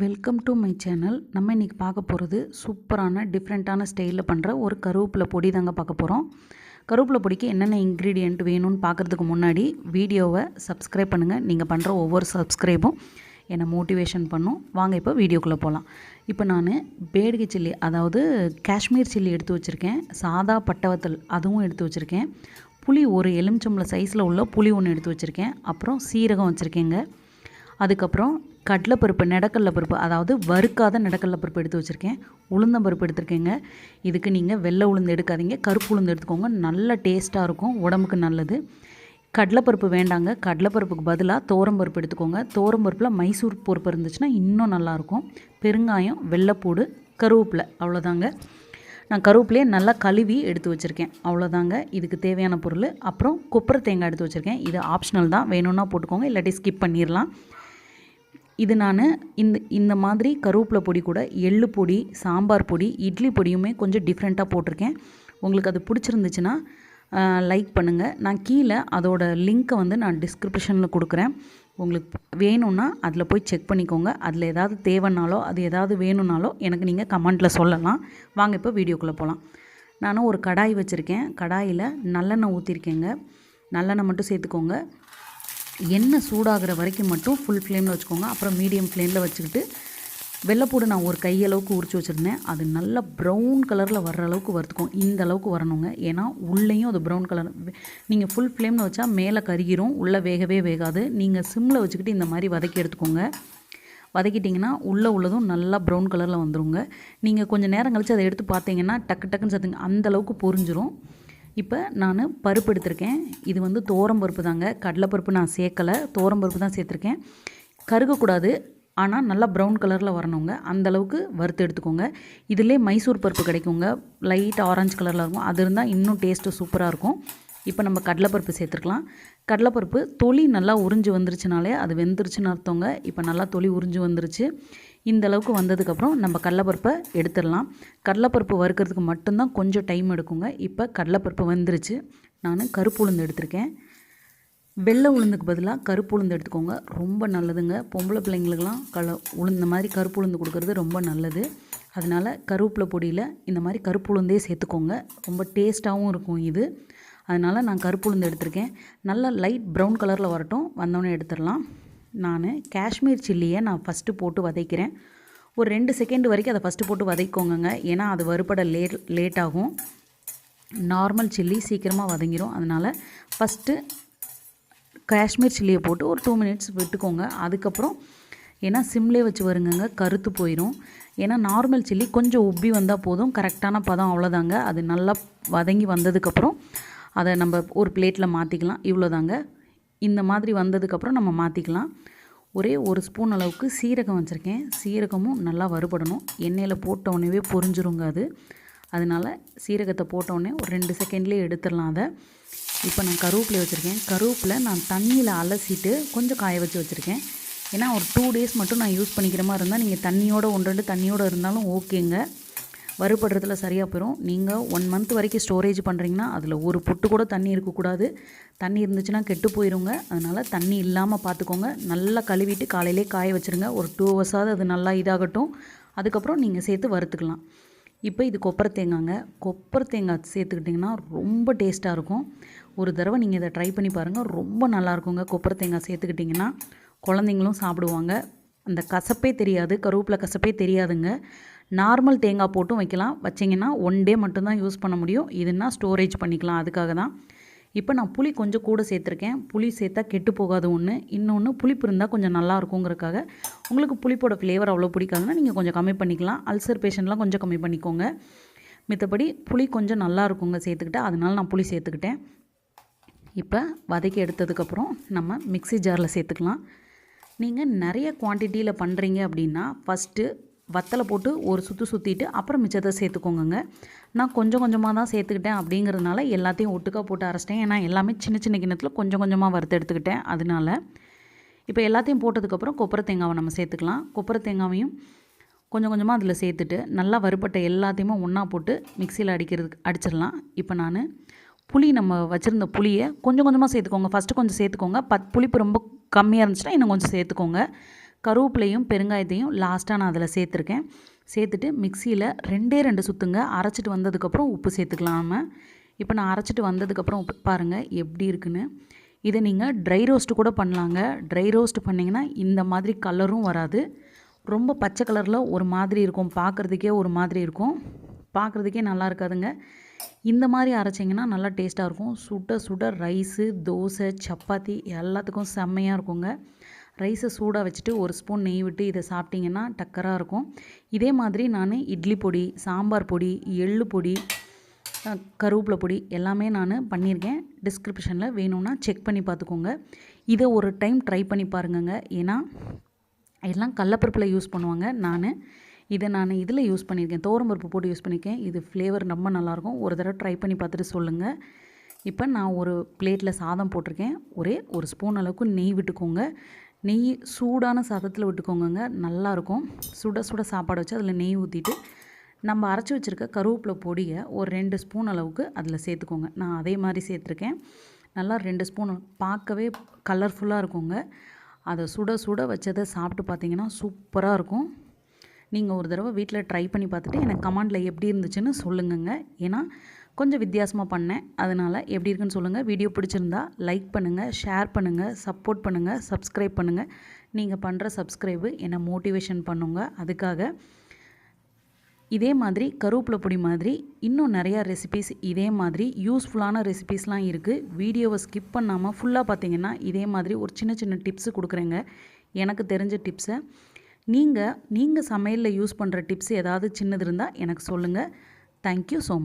Welcome to my channel நம்ம இன்றைக்கி பார்க்க போகிறது சூப்பரான டிஃப்ரெண்ட்டான ஸ்டைலில் பண்ணுற ஒரு கருவேப்பிலை பொடி தாங்க பார்க்க போகிறோம் கருவேப்பிலை பொடிக்கு என்னென்ன இன்க்ரீடியண்ட் வேணும்னு பார்க்குறதுக்கு முன்னாடி வீடியோவை சப்ஸ்கிரைப் பண்ணுங்கள் நீங்கள் பண்ணுற ஒவ்வொரு சப்ஸ்கிரைபும் என்னை மோட்டிவேஷன் பண்ணும். வாங்க இப்போ வீடியோக்குள்ளே போகலாம் இப்போ நான் பேடிகை சில்லி அதாவது காஷ்மீர் சில்லி எடுத்து வச்சுருக்கேன். சாதா பட்டவத்தல் அதுவும் எடுத்து வச்சுருக்கேன். புளி ஒரு எலுமிச்சம்பளை சைஸில் உள்ள புளி ஒன்று எடுத்து வச்சுருக்கேன். அப்புறம் சீரகம் வச்சுருக்கேங்க. அதுக்கப்புறம் கடலைப்பருப்பு நிடக்கடலை பருப்பு அதாவது வறுக்காத நிடக்கடலை பருப்பு எடுத்து வச்சுருக்கேன். உளுந்தம்பருப்பு எடுத்திருக்கேங்க. இதுக்கு நீங்கள் வெள்ளை உளுந்து எடுக்காதீங்க. கருப்பு உளுந்து எடுத்துக்கோங்க. நல்ல டேஸ்ட்டாக இருக்கும். உடம்புக்கு நல்லது. கடலைப்பருப்பு வேண்டாங்க. கடலைப்பருப்புக்கு பதிலாக தோரம்பருப்பு எடுத்துக்கோங்க. தோரம்பருப்பில் மைசூர் பருப்பு இருந்துச்சுன்னா இன்னும் நல்லாயிருக்கும் பெருங்காயம் வெள்ளைப்பூடு கருவேப்பிலை அவ்வளோதாங்க. நான் கருவேப்பிலையே நல்லா கழுவி எடுத்து வச்சுருக்கேன். அவ்வளோதாங்க. இதுக்கு தேவையான பொருள். அப்புறம் கொப்பரை தேங்காய் எடுத்து வச்சுருக்கேன். இது ஆப்ஷனல் தான். வேணும்னா போட்டுக்கோங்க. இல்லாட்டி ஸ்கிப் பண்ணிடலாம் இது நான் இந்த இந்த மாதிரி கருவேப்பிலை பொடி கூட எள்ளு பொடி சாம்பார் பொடி இட்லி பொடியுமே கொஞ்சம் டிஃப்ரெண்ட்டாக போட்டிருக்கேன். உங்களுக்கு அது பிடிச்சிருந்துச்சுன்னா லைக் பண்ணுங்கள் நான் கீழே அதோட லிங்க்கை வந்து நான் டிஸ்கிரிப்ஷனில் கொடுக்குறேன். உங்களுக்கு வேணும்னா அதில் போய் செக் பண்ணிக்கோங்க. அதில் ஏதாவது தேவைன்னாலோ அது ஏதாவது வேணும்னாலோ எனக்கு நீங்கள் கமெண்ட்டில் சொல்லலாம். வாங்க இப்போ வீடியோக்குள்ளே போகலாம் நானும் ஒரு கடாய் வச்சுருக்கேன். கடாயில் நல்லெண்ணெய் ஊற்றிருக்கேங்க நல்லெண்ணெய் மட்டும் சேர்த்துக்கோங்க. எண்ணெய் சூடாகிற வரைக்கும் மட்டும் ஃபுல் ஃப்ளேமில் வச்சுக்கோங்க. அப்புறம் மீடியம் ஃப்ளேமில் வச்சுக்கிட்டு வெள்ளைப்பூடு நான் ஒரு கையளவுக்கு உரிச்சு வச்சுருந்தேன். அது நல்லா ப்ரௌன் கலரில் வர்ற அளவுக்கு வறுத்துக்கும் இந்த அளவுக்கு வரணுங்க. ஏன்னா உள்ளேயும் அது ப்ரௌன் கலர் நீங்கள் ஃபுல் ஃப்ளேமில் வச்சா மேலே கருகிரும். உள்ளே வேகவே வேகாது. நீங்கள் சிம்மில் வச்சுக்கிட்டு இந்த மாதிரி வதக்கி எடுத்துக்கோங்க. வதக்கிட்டிங்கன்னா உள்ளே உள்ளதும் நல்லா ப்ரௌன் கலரில் வந்துருங்க. நீங்கள் கொஞ்சம் நேரம் கழித்து அதை எடுத்து பார்த்தீங்கன்னா டக்கு டக்குன்னு சத்துங்க. அந்தளவுக்கு பொரிஞ்சிரும். இப்போ நான் பருப்பு எடுத்திருக்கேன் இது வந்து பருப்பு தாங்க. கடலைப்பருப்பு நான் சேர்க்கலை. பருப்பு தான் சேர்த்துருக்கேன். கருகக்கூடாது. ஆனால் நல்லா ப்ரௌன் கலரில் வரணுங்க. அந்தளவுக்கு வறுத்து எடுத்துக்கோங்க. இதிலே மைசூர் பருப்பு கிடைக்குங்க. லைட் ஆரஞ்சு கலரில் இருக்கும். அது இருந்தால் இன்னும் டேஸ்ட்டு சூப்பராக இருக்கும். இப்போ நம்ம கடலைப்பருப்பு சேர்த்துருக்கலாம். கடலைப்பருப்பு தொளி நல்லா உறிஞ்சு வந்துருச்சுனாலே அது வெந்துருச்சுன்னு அர்த்தங்க. இப்போ நல்லா தொளி உறிஞ்சு வந்துருச்சு. இந்த அளவுக்கு வந்ததுக்கப்புறம் நம்ம கடலப்பருப்பை எடுத்துடலாம். கடலப்பருப்பு வறுக்கிறதுக்கு மட்டும்தான் கொஞ்சம் டைம் எடுக்குங்க. இப்போ கடலப்பருப்பு வந்துருச்சு. நான் கருப்பு உளுந்து எடுத்திருக்கேன். வெள்ளை உளுந்துக்கு பதிலாக கருப்பு உளுந்து எடுத்துக்கோங்க. ரொம்ப நல்லதுங்க. பொம்பளை பிள்ளைங்களுக்கெல்லாம் கல உளுந்த மாதிரி கருப்பு உளுந்து கொடுக்குறது ரொம்ப நல்லது. அதனால் கருவேப்பிலை பொடியில் இந்த மாதிரி கருப்பு உளுந்தே சேர்த்துக்கோங்க. ரொம்ப டேஸ்ட்டாகவும் இருக்கும் இது. அதனால் நான் கருப்பு உளுந்து எடுத்திருக்கேன். நல்லா லைட் ப்ரௌன் கலரில் வரட்டும். வந்தோடனே எடுத்துடலாம். நான் காஷ்மீர் சில்லியை நான் ஃபஸ்ட்டு போட்டு வதைக்கிறேன். ஒரு ரெண்டு செகண்ட் வரைக்கும் அதை ஃபஸ்ட்டு போட்டு வதைக்கோங்க ஏன்னா அது வறுபட லேட் லேட் ஆகும். நார்மல் சில்லி சீக்கிரமாக வதங்கிடும் அதனால் ஃபஸ்ட்டு காஷ்மீர் சில்லியை போட்டு ஒரு டூ மினிட்ஸ் விட்டுக்கோங்க. அதுக்கப்புறம் ஏன்னா சிம்லே வச்சு வருங்கங்க கருத்து போயிடும் ஏன்னா நார்மல் சில்லி கொஞ்சம் உப்பி வந்தால் போதும். கரெக்டான பதம் அவ்வளோதாங்க. அது நல்லா வதங்கி வந்ததுக்கப்புறம் அதை நம்ம ஒரு பிளேட்டில் மாற்றிக்கலாம் இவ்வளோதாங்க. இந்த மாதிரி வந்ததுக்கப்புறம் நம்ம மாற்றிக்கலாம் ஒரே ஒரு ஸ்பூன் அளவுக்கு சீரகம் வச்சுருக்கேன். சீரகமும் நல்லா வறுபடணும். எண்ணெயில் போட்டவுடனே பொரிஞ்சிருங்க அது. அதனால் சீரகத்தை போட்டவுடனே ஒரு ரெண்டு செகண்ட்லேயே எடுத்துடலாம் அதை. இப்போ நான் கருவேப்பிலை வச்சுருக்கேன். கருவேப்பிலை நான் தண்ணியில் அலசிட்டு கொஞ்சம் காய வச்சு வச்சுருக்கேன். ஏன்னா ஒரு டூ டேஸ் மட்டும் நான் யூஸ் பண்ணிக்கிற மாதிரி இருந்தால் நீங்கள் தண்ணியோட ஒன்று ரெண்டு தண்ணியோடு இருந்தாலும் ஓகேங்க வறுபடுறதுல சரியாக போயிடும் நீங்கள் ஒன் மந்த் வரைக்கும் ஸ்டோரேஜ் பண்ணுறீங்கன்னா அதில் ஒரு பொட்டு கூட தண்ணி இருக்கக்கூடாது. தண்ணி இருந்துச்சுன்னா கெட்டு போயிருங்க. அதனால் தண்ணி இல்லாமல் பார்த்துக்கோங்க நல்லா கழுவிட்டு காலையிலே காய வச்சுருங்க. ஒரு டூ ஹவர்ஸாவது அது நல்லா இதாகட்டும். அதுக்கப்புறம் நீங்கள் சேர்த்து வறுத்துக்கலாம். இப்போ இது கொப்பரை தேங்காங்க. கொப்பரை தேங்காய் சேர்த்துக்கிட்டிங்கன்னா ரொம்ப டேஸ்ட்டாக இருக்கும். ஒரு தடவை நீங்கள் இதை ட்ரை பண்ணி பாருங்கள் ரொம்ப நல்லாயிருக்குங்க கொப்பரை தேங்காய் சேர்த்துக்கிட்டிங்கன்னா. குழந்தைங்களும் சாப்பிடுவாங்க. அந்த கசப்பே தெரியாது. கருவேப்பிலை கசப்பே தெரியாதுங்க. நார்மல் தேங்காய் போட்டும் வைக்கலாம். வச்சிங்கன்னா ஒன் டே மட்டும்தான் யூஸ் பண்ண முடியும். இதுனா ஸ்டோரேஜ் பண்ணிக்கலாம். அதுக்காக தான் இப்போ நான் புளி கொஞ்சம் கூட சேர்த்துருக்கேன். புளி சேர்த்தா கெட்டு போகாது ஒன்று இன்னொன்று புளிப்பு இருந்தால் கொஞ்சம் நல்லா இருக்குங்கிறக்காக உங்களுக்கு புளிப்போட ஃப்ளேவர் அவ்வளோ பிடிக்காதுன்னா நீங்கள் கொஞ்சம் கம்மி பண்ணிக்கலாம். அல்சர் பேஷண்ட்லாம் கொஞ்சம் கம்மி பண்ணிக்கோங்க. மித்தபடி புளி கொஞ்சம் நல்லா இருக்குங்க சேர்த்துக்கிட்டேன் அதனால நான் புளி சேர்த்துக்கிட்டேன். இப்போ வதக்கி எடுத்ததுக்கப்புறம் நம்ம மிக்சி ஜாரில் சேர்த்துக்கலாம். நீங்கள் நிறைய குவான்டிட்டியில் பண்ணுறீங்க அப்படின்னா ஃபஸ்ட்டு வத்தலை போட்டு ஒரு சுற்று சுற்றிட்டு அப்புறம் மிச்சத்தை சேர்த்துக்கோங்க நான் கொஞ்சம் கொஞ்சமாக தான் சேர்த்துக்கிட்டேன் அப்படிங்கிறதுனால எல்லாத்தையும் ஒட்டுக்காக போட்டு அரைச்சிட்டேன். ஏன்னா எல்லாமே சின்ன சின்ன கிண்ணத்தில் கொஞ்சம் கொஞ்சமாக வறுத்து எடுத்துக்கிட்டேன். அதனால இப்போ எல்லாத்தையும் போட்டதுக்கப்புறம் கொப்பரை தேங்காவை நம்ம சேர்த்துக்கலாம். கொப்பரை தேங்காவையும் கொஞ்சம் கொஞ்சமாக அதில் சேர்த்துட்டு நல்லா வறுப்பட்ட எல்லாத்தையுமே ஒன்றா போட்டு மிக்சியில் அடிக்கிறதுக்கு அடிச்சிடலாம். இப்போ நான் புளி நம்ம வச்சுருந்த புளியை கொஞ்சம் கொஞ்சமாக சேர்த்துக்கோங்க. ஃபஸ்ட்டு கொஞ்சம் சேர்த்துக்கோங்க. பத் புளிப்பு ரொம்ப கம்மியாக இருந்துச்சுன்னா இன்னும் கொஞ்சம் சேர்த்துக்கோங்க. கருவேப்பிலையும் பெருங்காயத்தையும் லாஸ்ட்டாக நான் அதில் சேர்த்துருக்கேன். சேர்த்துட்டு மிக்சியில் ரெண்டே ரெண்டு சுற்றுங்க அரைச்சிட்டு வந்ததுக்கப்புறம் உப்பு சேர்த்துக்கலாம் நம்ம. இப்போ நான் அரைச்சிட்டு வந்ததுக்கப்புறம் உப்பு பாருங்கள் எப்படி இருக்குன்னு. இதை நீங்கள் ட்ரை ரோஸ்ட்டு கூட பண்ணலாங்க. ட்ரை ரோஸ்ட் பண்ணிங்கன்னா இந்த மாதிரி கலரும் வராது. ரொம்ப பச்சை கலரில் ஒரு மாதிரி இருக்கும். பார்க்குறதுக்கே ஒரு மாதிரி இருக்கும். பார்க்குறதுக்கே நல்லா இருக்காதுங்க. இந்த மாதிரி அரைச்சிங்கன்னா நல்லா டேஸ்ட்டாக இருக்கும். சுட சுட ரைஸு தோசை சப்பாத்தி எல்லாத்துக்கும் செம்மையாக இருக்குங்க. ரைஸை சூடாக வச்சுட்டு ஒரு ஸ்பூன் நெய் விட்டு இதை சாப்பிட்டிங்கன்னா டக்கராக இருக்கும். இதே மாதிரி நான் இட்லி பொடி சாம்பார் பொடி எள்ளு பொடி கருவேப்பிலை பொடி எல்லாமே நான் பண்ணியிருக்கேன். டிஸ்கிரிப்ஷனில் வேணும்னா செக் பண்ணி பார்த்துக்கோங்க. இதை ஒரு டைம் ட்ரை பண்ணி பாருங்கங்க. ஏன்னா எல்லாம் கடலப்பருப்பில் யூஸ் பண்ணுவாங்க. நான் இதை நான் இதில் யூஸ் பண்ணியிருக்கேன். பருப்பு போட்டு யூஸ் பண்ணியிருக்கேன். இது ஃப்ளேவர் ரொம்ப நல்லாயிருக்கும். ஒரு தடவை ட்ரை பண்ணி பார்த்துட்டு சொல்லுங்கள் இப்போ நான் ஒரு பிளேட்டில் சாதம் போட்டிருக்கேன். ஒரே ஒரு ஸ்பூன் அளவுக்கு நெய் விட்டுக்கோங்க. நெய் சூடான சாதத்தில் விட்டுக்கோங்க நல்லாயிருக்கும் சுட சுட சாப்பாடு வச்சு அதில் நெய் ஊற்றிட்டு நம்ம அரைச்சி வச்சுருக்க கருவேப்பிலை பொடியை ஒரு ரெண்டு ஸ்பூன் அளவுக்கு அதில் சேர்த்துக்கோங்க. நான் அதே மாதிரி சேர்த்துருக்கேன். நல்லா ரெண்டு ஸ்பூன் பார்க்கவே கலர்ஃபுல்லாக இருக்குங்க. அதை சுட சுட வச்சதை சாப்பிட்டு பார்த்தீங்கன்னா சூப்பராக இருக்கும். நீங்கள் ஒரு தடவை வீட்டில் ட்ரை பண்ணி பார்த்துட்டு எனக்கு கமெண்டில் எப்படி இருந்துச்சுன்னு சொல்லுங்கங்க. ஏன்னா கொஞ்சம் வித்தியாசமாக பண்ணேன். அதனால் எப்படி இருக்குன்னு சொல்லுங்கள் வீடியோ பிடிச்சிருந்தா லைக் பண்ணுங்கள் ஷேர் பண்ணுங்கள் சப்போர்ட் பண்ணுங்கள் சப்ஸ்கிரைப் பண்ணுங்கள் நீங்கள் பண்ணுற சப்ஸ்கிரைபு என்னை மோட்டிவேஷன் பண்ணுங்க. அதுக்காக இதே மாதிரி கருவேப்பிலை பொடி மாதிரி இன்னும் நிறையா ரெசிபீஸ் இதே மாதிரி யூஸ்ஃபுல்லான ரெசிபீஸ்லாம் இருக்குது வீடியோவை ஸ்கிப் பண்ணாமல் ஃபுல்லாக பார்த்தீங்கன்னா இதே மாதிரி ஒரு சின்ன சின்ன டிப்ஸு கொடுக்குறேங்க. எனக்கு தெரிஞ்ச டிப்ஸை நீங்கள் நீங்கள் சமையலில் யூஸ் பண்ணுற டிப்ஸ் ஏதாவது சின்னது இருந்தால் எனக்கு சொல்லுங்கள் தேங்க்யூ ஸோ மச்